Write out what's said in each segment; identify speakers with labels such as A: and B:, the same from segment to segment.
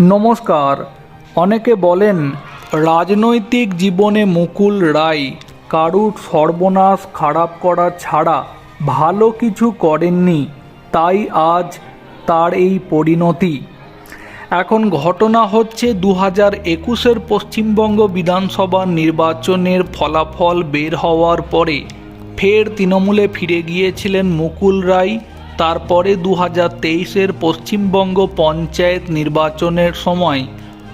A: নমস্কার। অনেকে বলেন, রাজনৈতিক জীবনে মুকুল রায় কারুর সর্বনাশ খারাপ করা ছাড়া ভালো কিছু করেননি, তাই আজ তার এই পরিণতি। এখন ঘটনা হচ্ছে দু হাজার একুশের পশ্চিমবঙ্গ বিধানসভা নির্বাচনের ফলাফল বের হওয়ার পরে ফের তৃণমূলে ফিরে গিয়েছিলেন মুকুল রায়। তারপরে দু হাজার তেইশের পশ্চিমবঙ্গ পঞ্চায়েত নির্বাচনের সময়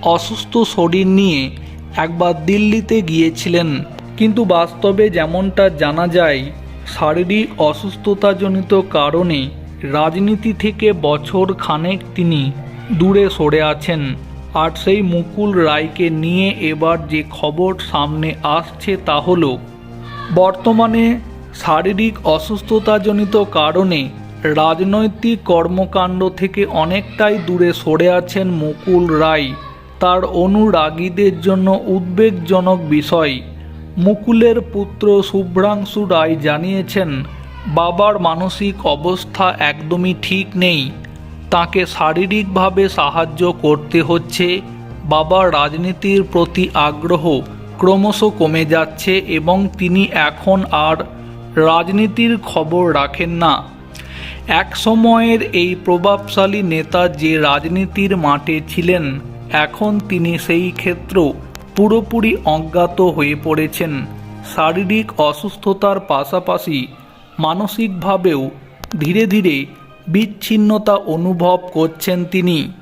A: অসুস্থ শরীর নিয়ে একবার দিল্লিতে গিয়েছিলেন। কিন্তু বাস্তবে যেমনটা জানা যায়, শারীরিক অসুস্থতাজনিত কারণে রাজনীতি থেকে বছর খানেক তিনি দূরে সরে আছেন। আর সেই মুকুল রায়কে নিয়ে এবার যে খবর সামনে আসছে তা হলো, বর্তমানে শারীরিক অসুস্থতাজনিত কারণে রাজনৈতিক কর্মকাণ্ড থেকে অনেকটাই দূরে সরে আছেন মুকুল রায়। তার অনুরাগীদের জন্য উদ্বেগজনক বিষয়। মুকুলের পুত্র শুভ্রাংশু রায় জানিয়েছেন, বাবার মানসিক অবস্থা একদমই ঠিক নেই। তাকে শারীরিকভাবে সাহায্য করতে হচ্ছে। বাবার রাজনীতির প্রতি আগ্রহ ক্রমশ কমে যাচ্ছে এবং তিনি এখন আর রাজনীতির খবর রাখেন না। এক সময়ের এই প্রভাবশালী নেতা যে রাজনীতির মাঠে ছিলেন, এখন তিনি সেই ক্ষেত্র পুরোপুরি অজ্ঞাত হয়ে পড়েছেন। শারীরিক অসুস্থতার পাশাপাশি মানসিকভাবেও ধীরে ধীরে বিচ্ছিন্নতা অনুভব করছেন তিনি।